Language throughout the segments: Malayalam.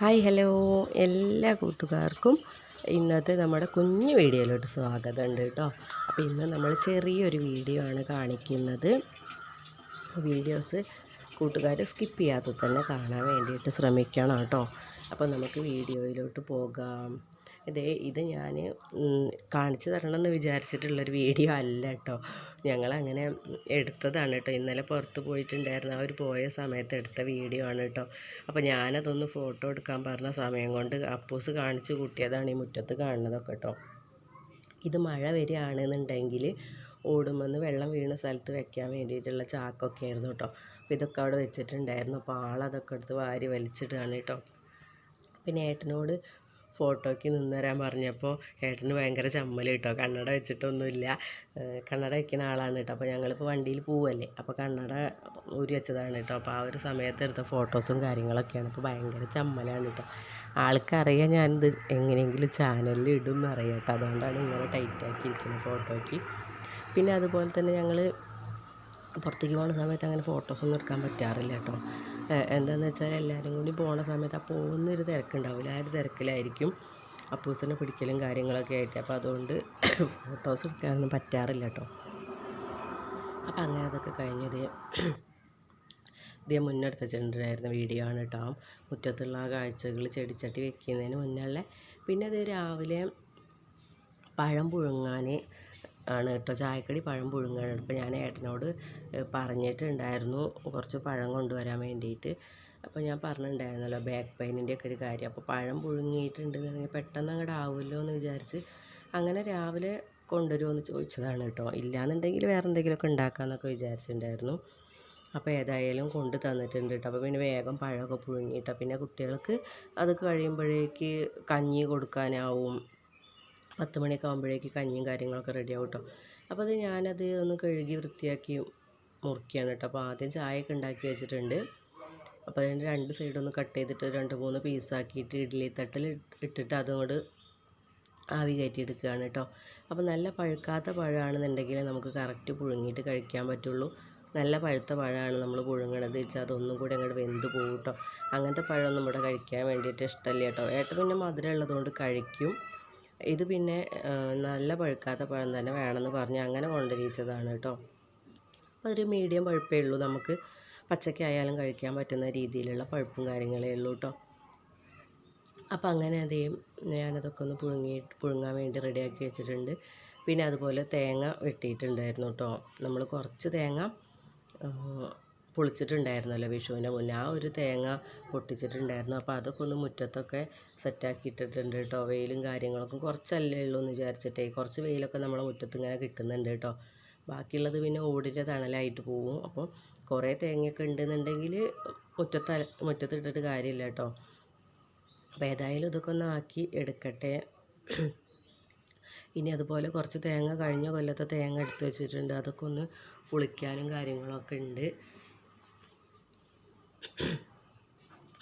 ഹായ് ഹലോ എല്ലാ കൂട്ടുകാർക്കും ഇന്നത്തെ നമ്മുടെ കുഞ്ഞു വീഡിയോയിലോട്ട് സ്വാഗതമുണ്ട് കേട്ടോ. അപ്പോൾ ഇന്ന് നമ്മൾ ചെറിയൊരു വീഡിയോ ആണ് കാണിക്കുന്നത്. വീഡിയോസ് കൂട്ടുകാർ സ്കിപ്പ് ചെയ്യാതെ തന്നെ കാണാൻ വേണ്ടിയിട്ട് ശ്രമിക്കണം കേട്ടോ. അപ്പോൾ നമുക്ക് വീഡിയോയിലോട്ട് പോകാം. ഇതേ ഇത് ഞാൻ കാണിച്ചു തരണം എന്ന് വിചാരിച്ചിട്ടുള്ളൊരു വീഡിയോ അല്ല കേട്ടോ ഞങ്ങളങ്ങനെ എടുത്തതാണ് കേട്ടോ ഇന്നലെ പുറത്ത് പോയിട്ടുണ്ടായിരുന്നു. അവർ പോയ സമയത്ത് എടുത്ത വീഡിയോ ആണ് കേട്ടോ അപ്പോൾ ഞാനതൊന്ന് ഫോട്ടോ എടുക്കാൻ പറഞ്ഞ സമയം കൊണ്ട് അപ്പൂസ് കാണിച്ചു കൂട്ടിയതാണ് ഈ മുറ്റത്ത് കാണുന്നതൊക്കെ കേട്ടോ ഇത് മഴ വരികയാണെന്നുണ്ടെങ്കിൽ ഓടുമെന്ന് വെള്ളം വീണ സ്ഥലത്ത് വെക്കാൻ വേണ്ടിയിട്ടുള്ള ചാക്കൊക്കെ ആയിരുന്നു കേട്ടോ അപ്പോൾ ഇതൊക്കെ അവിടെ വെച്ചിട്ടുണ്ടായിരുന്നു. അപ്പോൾ ആളതൊക്കെ എടുത്ത് വാരി വലിച്ചിടുകയാണ് കേട്ടോ പിന്നെ ഏട്ടനോട് ഫോട്ടോയ്ക്ക് നിന്ന് തരാൻ പറഞ്ഞപ്പോൾ ഏട്ടന് ഭയങ്കര ചമ്മൽ കേട്ടോ. കണ്ണട വെച്ചിട്ടൊന്നുമില്ല. കണ്ണട വയ്ക്കുന്ന ആളാണ് കേട്ടോ. അപ്പോൾ ഞങ്ങളിപ്പോൾ വണ്ടിയിൽ പോവല്ലേ. അപ്പോൾ കണ്ണട ഊരി വെച്ചതാണ് കേട്ടോ. അപ്പോൾ ആ ഒരു സമയത്ത് എടുത്ത ഫോട്ടോസും കാര്യങ്ങളൊക്കെയാണ്. അപ്പോൾ ഭയങ്കര ചമ്മലാണ് കേട്ടോ. ആൾക്കറിയാം ഞാനിത് എങ്ങനെയെങ്കിലും ചാനലിൽ ഇടും എന്നറിയാം കേട്ടോ. അതുകൊണ്ടാണ് ഇങ്ങനെ ടൈറ്റാക്കി ഇരിക്കുന്നത് ഫോട്ടോയ്ക്ക്. പിന്നെ അതുപോലെ തന്നെ ഞങ്ങൾ പുറത്തേക്ക് പോകുന്ന സമയത്ത് അങ്ങനെ ഫോട്ടോസൊന്നും എടുക്കാൻ പറ്റാറില്ല കേട്ടോ. എന്താണെന്ന് വെച്ചാൽ എല്ലാവരും കൂടി പോകുന്ന സമയത്ത് ആ പോകുന്നൊരു തിരക്കുണ്ടാവില്ല ആ ഒരു തിരക്കിലായിരിക്കും അപ്പൂസിനെ പിടിക്കലും കാര്യങ്ങളൊക്കെ ആയിട്ട്. അപ്പോൾ അതുകൊണ്ട് ഫോട്ടോസ് എടുക്കാനൊന്നും പറ്റാറില്ല കേട്ടോ അപ്പോൾ അങ്ങനെ അതൊക്കെ കഴിഞ്ഞത് ഇതേ മുന്നെടുത്ത വെച്ചിട്ടുണ്ടായിരുന്ന വീഡിയോ ആണ് കേട്ടോ മുറ്റത്തുള്ള ആ കാഴ്ചകൾ ചെടിച്ചട്ടി വെക്കുന്നതിന് മുന്നേ പിന്നെ അത് രാവിലെ പഴം പുഴുങ്ങാൻ ആണ് കേട്ടോ. ചായക്കടി പഴം പുഴുങ്ങാൻ അപ്പോൾ ഞാൻ ഏട്ടനോട് പറഞ്ഞിട്ടുണ്ടായിരുന്നു കുറച്ച് പഴം കൊണ്ടുവരാൻ വേണ്ടിയിട്ട്. അപ്പോൾ ഞാൻ പറഞ്ഞിട്ടുണ്ടായിരുന്നല്ലോ ബാക്ക് പെയിനിന്റെ ഒക്കെ ഒരു കാര്യം. അപ്പോൾ പഴം പുഴുങ്ങിയിട്ടുണ്ടെന്നുണ്ടെങ്കിൽ പെട്ടെന്ന് അങ്ങോട്ട് ആവുമല്ലോ എന്ന് വിചാരിച്ച് അങ്ങനെ രാവിലെ കൊണ്ടുവരുമോ ചോദിച്ചതാണ് കേട്ടോ. ഇല്ലാന്നുണ്ടെങ്കിൽ വേറെ എന്തെങ്കിലുമൊക്കെ ഉണ്ടാക്കാമെന്നൊക്കെ വിചാരിച്ചിട്ടുണ്ടായിരുന്നു. അപ്പോൾ ഏതായാലും കൊണ്ട് തന്നിട്ടുണ്ട് കേട്ടോ. അപ്പോൾ പിന്നെ വേഗം പഴമൊക്കെ പുഴുങ്ങിയിട്ടോ പിന്നെ കുട്ടികൾക്ക് അത് കഴിയുമ്പോഴേക്ക് കഞ്ഞി കൊടുക്കാനാവും. പത്ത് മണിയൊക്കെ ആകുമ്പോഴേക്ക് കഞ്ഞിയും കാര്യങ്ങളൊക്കെ റെഡി ആവും കേട്ടോ അപ്പോൾ അത് ഞാനത് ഒന്ന് കഴുകി വൃത്തിയാക്കി മുറിക്കുകയാണ് കേട്ടോ അപ്പോൾ ആദ്യം ചായയൊക്കെ ഉണ്ടാക്കി വെച്ചിട്ടുണ്ട്. അപ്പോൾ അതിന്റെ രണ്ട് സൈഡൊന്ന് കട്ട് ചെയ്തിട്ട് രണ്ട് മൂന്ന് പീസാക്കിയിട്ട് ഇഡ്ഡലി തട്ടിൽ ഇട്ടിട്ട് അതുകൊണ്ട് ആവി കയറ്റി എടുക്കുകയാണ് കേട്ടോ അപ്പോൾ നല്ല പഴുക്കാത്ത പഴമാണെന്നുണ്ടെങ്കിൽ നമുക്ക് കറക്റ്റ് പുഴുങ്ങിയിട്ട് കഴിക്കാൻ പറ്റുള്ളൂ. നല്ല പഴുത്ത പഴമാണ് നമ്മൾ പുഴുങ്ങണത്. വെച്ചാൽ അതൊന്നും കൂടി അങ്ങോട്ട് വെന്ത് പോകും കേട്ടോ അങ്ങനത്തെ പഴമൊന്നും ഇവിടെ കഴിക്കാൻ വേണ്ടിയിട്ട് ഇഷ്ടമല്ല കേട്ടോ ഏട്ടൻ പിന്നെ മധുരം ഉള്ളതുകൊണ്ട് കഴിക്കും. ഇത് പിന്നെ നല്ല പഴുക്കാത്ത പഴം തന്നെ വേണമെന്ന് പറഞ്ഞ് അങ്ങനെ കൊണ്ടുവരിച്ചതാണ് കേട്ടോ. അപ്പോൾ ഒരു മീഡിയം പഴുപ്പേ ഉള്ളൂ. നമുക്ക് പച്ചക്കായാലും കഴിക്കാൻ പറ്റുന്ന രീതിയിലുള്ള പഴുപ്പും കാര്യങ്ങളേ ഉള്ളൂ കേട്ടോ. അപ്പോൾ അങ്ങനെ അതേ ഞാനതൊക്കെ ഒന്ന് പുഴുങ്ങി പുഴുങ്ങാൻ വേണ്ടി റെഡിയാക്കി വെച്ചിട്ടുണ്ട്. പിന്നെ അതുപോലെ തേങ്ങ വെട്ടിയിട്ടുണ്ടായിരുന്നു കേട്ടോ. നമ്മൾ കുറച്ച് തേങ്ങ പൊളിച്ചിട്ടുണ്ടായിരുന്നല്ലോ വിഷുവിന്റെ മുന്നേ. ആ ഒരു തേങ്ങ പൊട്ടിച്ചിട്ടുണ്ടായിരുന്നു. അപ്പോൾ അതൊക്കെ ഒന്ന് മുറ്റത്തൊക്കെ സെറ്റാക്കി ഇട്ടിട്ടുണ്ട് കേട്ടോ. വെയിലും കാര്യങ്ങളൊക്കെ കുറച്ചല്ലേ ഉള്ളൂ എന്ന് വിചാരിച്ചിട്ടേ. കുറച്ച് വെയിലൊക്കെ നമ്മളെ മുറ്റത്ത് ഇങ്ങനെ കിട്ടുന്നുണ്ട് കേട്ടോ. ബാക്കിയുള്ളത് പിന്നെ ഓടിന്റെ തണലായിട്ട് പോവും. അപ്പോൾ കുറേ തേങ്ങയൊക്കെ ഉണ്ടെന്നുണ്ടെങ്കിൽ മുറ്റത്ത് മുറ്റത്തിട്ടിട്ട് കാര്യമില്ല കേട്ടോ. അപ്പോൾ ഏതായാലും ഇതൊക്കെ ഒന്ന് ആക്കി എടുക്കട്ടെ. ഇനി അതുപോലെ കുറച്ച് തേങ്ങ കഴിഞ്ഞ കൊല്ലത്തെ തേങ്ങ എടുത്ത് വെച്ചിട്ടുണ്ട്. അതൊക്കെ ഒന്ന് പുളിക്കാനും കാര്യങ്ങളൊക്കെ ഉണ്ട്.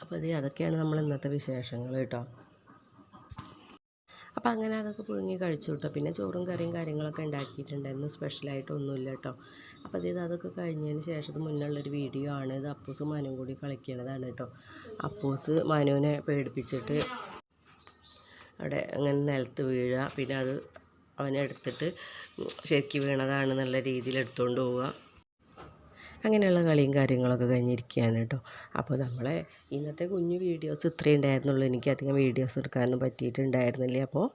അപ്പോൾ അത് അതൊക്കെയാണ് നമ്മൾ ഇന്നത്തെ വിശേഷങ്ങൾ കേട്ടോ. അപ്പോൾ അങ്ങനെ അതൊക്കെ പുഴുങ്ങി കഴിച്ചു കേട്ടോ. പിന്നെ ചോറും കറിയും കാര്യങ്ങളൊക്കെ ഉണ്ടാക്കിയിട്ടുണ്ടായിരുന്നു സ്പെഷ്യലായിട്ടൊന്നുമില്ല കേട്ടോ. അപ്പോൾ അതായത് അതൊക്കെ കഴിഞ്ഞതിന് ശേഷം മുന്നുള്ളൊരു വീഡിയോ ആണ്. ഇത് അപ്പൂസ് മനും കൂടി കളിക്കണതാണ് കേട്ടോ. അപ്പൂസ് മനുവിനെ പേടിപ്പിച്ചിട്ട് അവിടെ അങ്ങനെ നിലത്ത് വീഴുക. പിന്നെ അത് അവനെ എടുത്തിട്ട് ശരിക്ക് വീണതാണെന്നുള്ള രീതിയിൽ എടുത്തുകൊണ്ട് പോവുക. അങ്ങനെയുള്ള കളിയും കാര്യങ്ങളൊക്കെ കഴിഞ്ഞിരിക്കുകയാണ് കേട്ടോ. അപ്പോൾ നമ്മളെ ഇന്നത്തെ കുഞ്ഞു വീഡിയോസ് ഇത്രയും ഉണ്ടായിരുന്നുള്ളൂ. എനിക്ക് അധികം വീഡിയോസ് എടുക്കാനൊന്നും പറ്റിയിട്ടുണ്ടായിരുന്നില്ല. അപ്പോൾ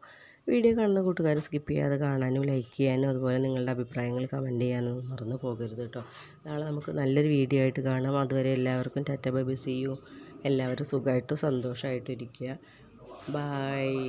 വീഡിയോ കാണുന്ന കൂട്ടുകാർ സ്കിപ്പ് ചെയ്യാതെ കാണാനും ലൈക്ക് ചെയ്യാനും അതുപോലെ നിങ്ങളുടെ അഭിപ്രായങ്ങൾ കമന്റ് ചെയ്യാനും മറന്നു പോകരുത് കേട്ടോ. നാളെ നമുക്ക് നല്ലൊരു വീഡിയോ ആയിട്ട് കാണാം. അതുവരെ എല്ലാവർക്കും ടാറ്റ ബൈ സി യു. എല്ലാവരും സുഖമായിട്ടും സന്തോഷമായിട്ടും ഇരിക്കുക. ബായ്